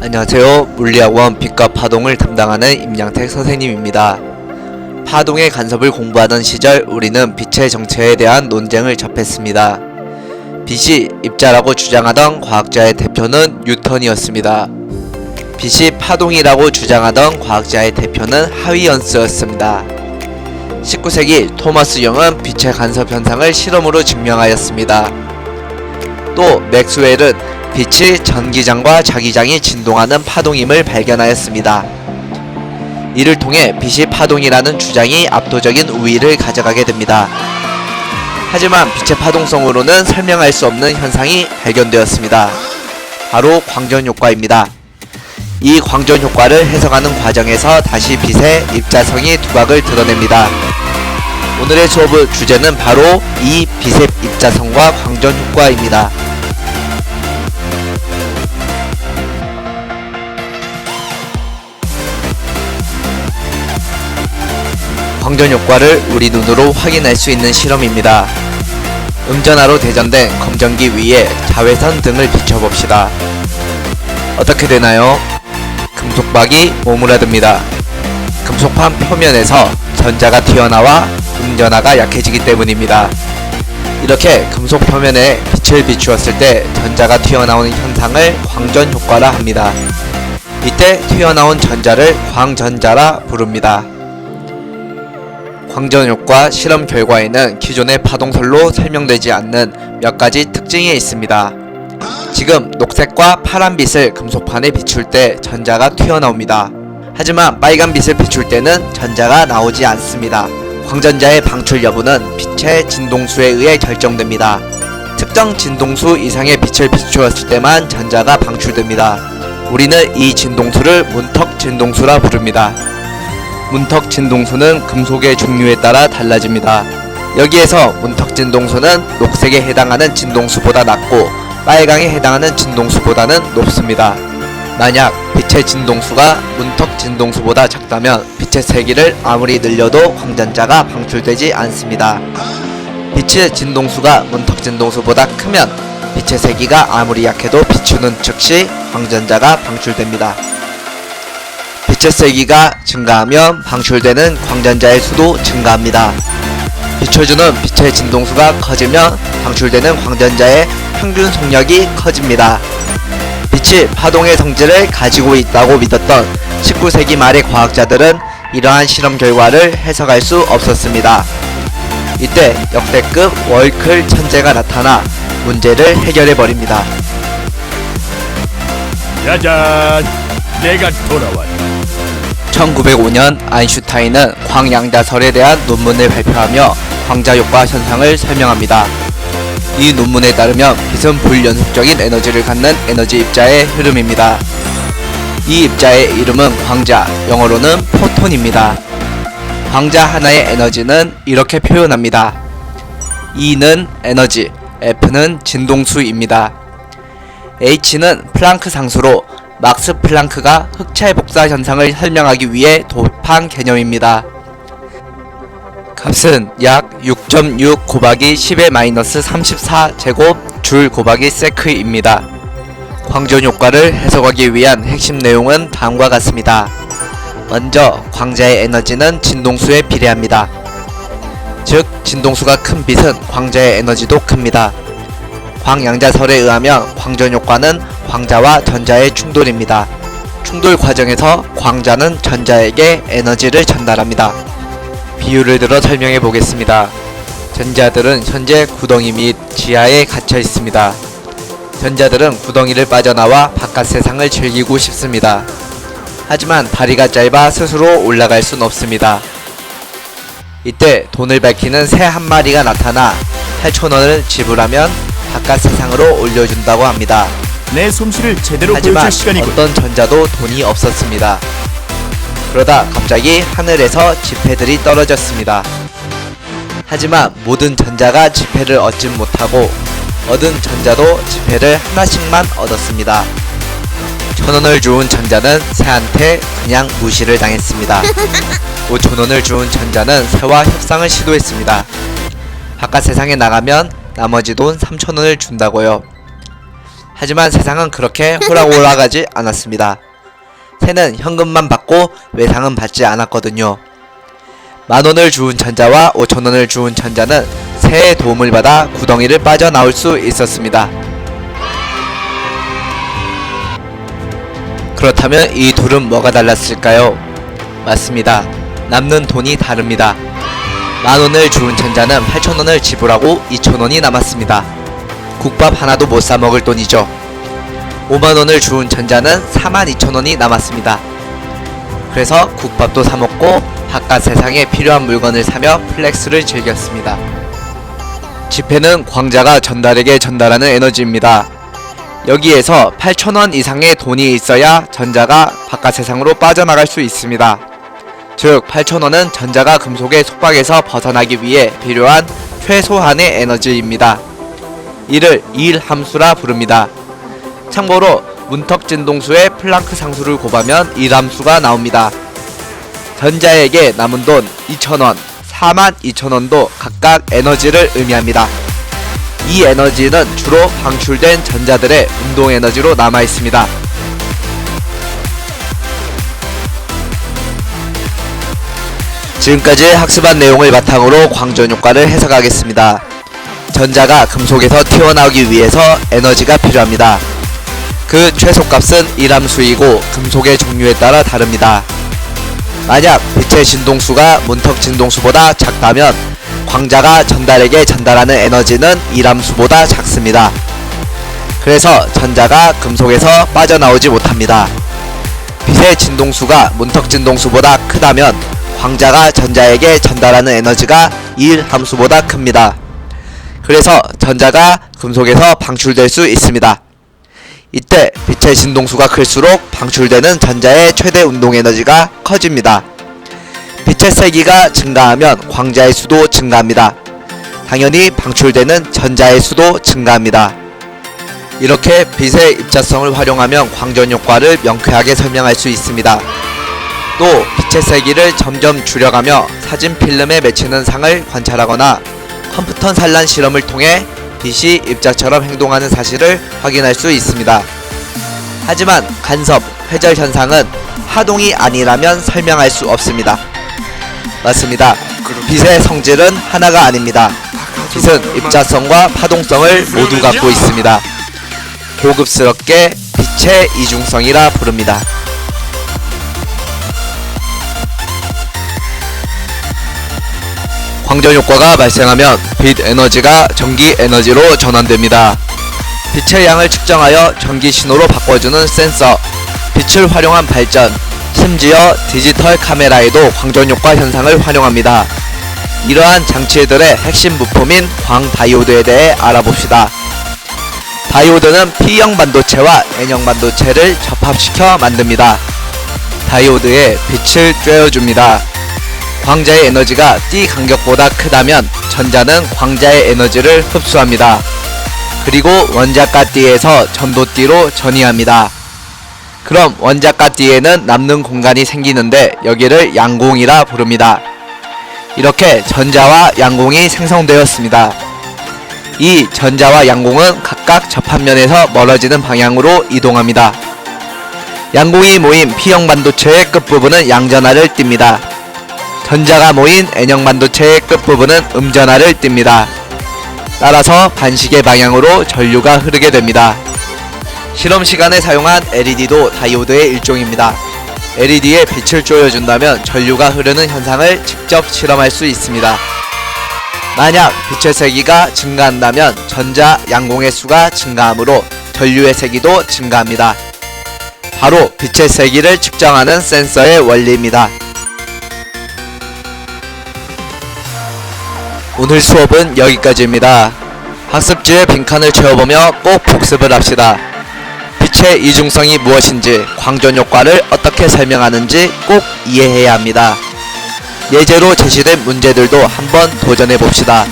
안녕하세요. 물리학원 빛과 파동을 담당하는 임양택 선생님입니다. 파동의 간섭을 공부하던 시절 우리는 빛의 정체에 대한 논쟁을 접했습니다. 빛이 입자라고 주장하던 과학자의 대표는 뉴턴이었습니다. 빛이 파동이라고 주장하던 과학자의 대표는 하위언스였습니다. 19세기 토마스 영은 빛의 간섭 현상을 실험으로 증명하였습니다. 또 맥스웰은 빛이 전기장과 자기장이 진동하는 파동임을 발견하였습니다. 이를 통해 빛이 파동이라는 주장이 압도적인 우위를 가져가게 됩니다. 하지만 빛의 파동성으로는 설명할 수 없는 현상이 발견되었습니다. 바로 광전 효과입니다. 이 광전 효과를 해석하는 과정에서 다시 빛의 입자성이 두각을 드러냅니다. 오늘의 수업 주제는 바로 이 빛의 입자성과 광전 효과입니다. 광전 효과를 우리 눈으로 확인할 수 있는 실험입니다. 음전하로 대전된 검전기 위에 자외선 등을 비춰봅시다. 어떻게 되나요? 금속박이 오므라듭니다. 금속판 표면에서 전자가 튀어나와 음전하가 약해지기 때문입니다. 이렇게 금속 표면에 빛을 비추었을 때 전자가 튀어나오는 현상을 광전 효과라 합니다. 이때 튀어나온 전자를 광전자라 부릅니다. 광전 효과 실험 결과에는 기존의 파동설로 설명되지 않는 몇 가지 특징이 있습니다. 지금 녹색과 파란빛을 금속판에 비출 때 전자가 튀어나옵니다. 하지만 빨간 빛을 비출 때는 전자가 나오지 않습니다. 광전자의 방출 여부는 빛의 진동수에 의해 결정됩니다. 특정 진동수 이상의 빛을 비추었을 때만 전자가 방출됩니다. 우리는 이 진동수를 문턱 진동수라 부릅니다. 문턱 진동수는 금속의 종류에 따라 달라집니다. 여기에서 문턱 진동수는 녹색에 해당하는 진동수보다 낮고 빨강에 해당하는 진동수보다는 높습니다. 만약 빛의 진동수가 문턱 진동수보다 작다면 빛의 세기를 아무리 늘려도 광전자가 방출되지 않습니다. 빛의 진동수가 문턱 진동수보다 크면 빛의 세기가 아무리 약해도 비추는 즉시 광전자가 방출됩니다. 빛의 세기가 증가하면 방출되는 광전자의 수도 증가합니다. 비춰주는 빛의 진동수가 커지면 방출되는 광전자의 평균 속력이 커집니다. 빛이 파동의 성질을 가지고 있다고 믿었던 19세기 말의 과학자들은 이러한 실험 결과를 해석할 수 없었습니다. 이때 역대급 월클 천재가 나타나 문제를 해결해 버립니다. 짜잔 내가 돌아왔다 1905년 아인슈타인은 광양자설에 대한 논문을 발표하며 광자효과 현상을 설명합니다. 이 논문에 따르면 빛은 불연속적인 에너지를 갖는 에너지 입자의 흐름입니다. 이 입자의 이름은 광자, 영어로는 포톤입니다. 광자 하나의 에너지는 이렇게 표현합니다. E는 에너지, F는 진동수입니다. H는 플랑크 상수로 막스 플랑크가 흑찰 복사 현상을 설명하기 위해 도입한 개념입니다. 값은 약 6.6 곱하기 10의 마이너스 34 제곱 줄 곱하기 세크입니다. 광전 효과를 해석하기 위한 핵심 내용은 다음과 같습니다. 먼저 광자의 에너지는 진동수에 비례합니다. 즉 진동수가 큰 빛은 광자의 에너지도 큽니다. 광양자설에 의하면 광전 효과는 광자와 전자의 충돌입니다. 충돌 과정에서 광자는 전자에게 에너지를 전달합니다. 비유를 들어 설명해 보겠습니다. 전자들은 현재 구덩이 및 지하에 갇혀 있습니다. 전자들은 구덩이를 빠져나와 바깥 세상을 즐기고 싶습니다. 하지만 다리가 짧아 스스로 올라갈 순 없습니다. 이때 돈을 밝히는 새 한 마리가 나타나 8,000원을 지불하면 바깥 세상으로 올려준다고 합니다. 내 솜씨를 제대로 하지만 보여줄 시간이군 어떤 전자도 돈이 없었습니다. 그러다 갑자기 하늘에서 지폐들이 떨어졌습니다. 하지만 모든 전자가 지폐를 얻진 못하고 얻은 전자도 지폐를 하나씩만 얻었습니다. 천원을 주운 전자는 새한테 그냥 무시를 당했습니다. 5천원을 주운 전자는 새와 협상을 시도했습니다. 바깥 세상에 나가면 나머지 돈 3천원을 준다고요. 하지만 세상은 그렇게 호락호락하지 않았습니다. 새는 현금만 받고 외상은 받지 않았거든요. 만 원을 주운 천자와 오천 원을 주운 천자는 새의 도움을 받아 구덩이를 빠져나올 수 있었습니다. 그렇다면 이 둘은 뭐가 달랐을까요? 맞습니다. 남는 돈이 다릅니다. 만 원을 주운 천자는 8천 원을 지불하고 2천 원이 남았습니다. 국밥 하나도 못 사 먹을 돈이죠. 5만 원을 주운 천자는 4만 2천 원이 남았습니다. 그래서 국밥도 사 먹고 바깥 세상에 필요한 물건을 사며 플렉스를 즐겼습니다. 지폐는 광자가 전달에게 전달하는 에너지입니다. 여기에서 8,000원 이상의 돈이 있어야 전자가 바깥 세상으로 빠져나갈 수 있습니다. 즉, 8,000원은 전자가 금속의 속박에서 벗어나기 위해 필요한 최소한의 에너지입니다. 이를 일 함수라 부릅니다. 참고로 문턱 진동수의 플랑크 상수를 곱하면 일 함수가 나옵니다. 전자에게 남은 돈 2,000원, 42,000원도 각각 에너지를 의미합니다. 이 에너지는 주로 방출된 전자들의 운동 에너지로 남아 있습니다. 지금까지 학습한 내용을 바탕으로 광전 효과를 해석하겠습니다. 전자가 금속에서 튀어나오기 위해서 에너지가 필요합니다. 그 최소값은 일함수이고 금속의 종류에 따라 다릅니다. 만약 빛의 진동수가 문턱 진동수보다 작다면 광자가 전달에게 전달하는 에너지는 일함수보다 작습니다. 그래서 전자가 금속에서 빠져나오지 못합니다. 빛의 진동수가 문턱 진동수보다 크다면 광자가 전자에게 전달하는 에너지가 1 함수보다 큽니다. 그래서 전자가 금속에서 방출될 수 있습니다. 이때 빛의 진동수가 클수록 방출되는 전자의 최대 운동 에너지가 커집니다. 빛의 세기가 증가하면 광자의 수도 증가합니다. 당연히 방출되는 전자의 수도 증가합니다. 이렇게 빛의 입자성을 활용하면 광전 효과를 명쾌하게 설명할 수 있습니다. 또 빛의 세기를 점점 줄여가며 사진 필름에 맺히는 상을 관찰하거나 컴퓨터 산란 실험을 통해 빛이 입자처럼 행동하는 사실을 확인할 수 있습니다. 하지만 간섭, 회절 현상은 하동이 아니라면 설명할 수 없습니다. 맞습니다. 빛의 성질은 하나가 아닙니다. 빛은 입자성과 파동성을 모두 갖고 있습니다. 고급스럽게 빛의 이중성이라 부릅니다. 광전 효과가 발생하면 빛 에너지가 전기 에너지로 전환됩니다. 빛의 양을 측정하여 전기 신호로 바꿔주는 센서, 빛을 활용한 발전, 심지어 디지털 카메라에도 광전 효과 현상을 활용합니다. 이러한 장치들의 핵심 부품인 광 다이오드에 대해 알아봅시다. 다이오드는 P형 반도체와 N형 반도체를 접합시켜 만듭니다. 다이오드에 빛을 쬐어줍니다. 광자의 에너지가 띠 간격보다 크다면 전자는 광자의 에너지를 흡수합니다. 그리고 원자가 띠에서 전도띠로 전이합니다. 그럼 원자가 띠에는 남는 공간이 생기는데 여기를 양공이라 부릅니다. 이렇게 전자와 양공이 생성되었습니다. 이 전자와 양공은 각각 접합면에서 멀어지는 방향으로 이동합니다. 양공이 모인 P형 반도체의 끝부분은 양전하를 띱니다. 전자가 모인 N형 반도체의 끝부분은 음전하를 띱니다. 따라서 반시계 방향으로 전류가 흐르게 됩니다. 실험 시간에 사용한 LED도 다이오드의 일종입니다. LED에 빛을 쪼여준다면 전류가 흐르는 현상을 직접 실험할 수 있습니다. 만약 빛의 세기가 증가한다면 전자 양공의 수가 증가하므로 전류의 세기도 증가합니다. 바로 빛의 세기를 측정하는 센서의 원리입니다. 오늘 수업은 여기까지입니다. 학습지에 빈칸을 채워보며 꼭 복습을 합시다. 빛의 이중성이 무엇인지, 광전 효과를 어떻게 설명하는지 꼭 이해해야 합니다. 예제로 제시된 문제들도 한번 도전해 봅시다.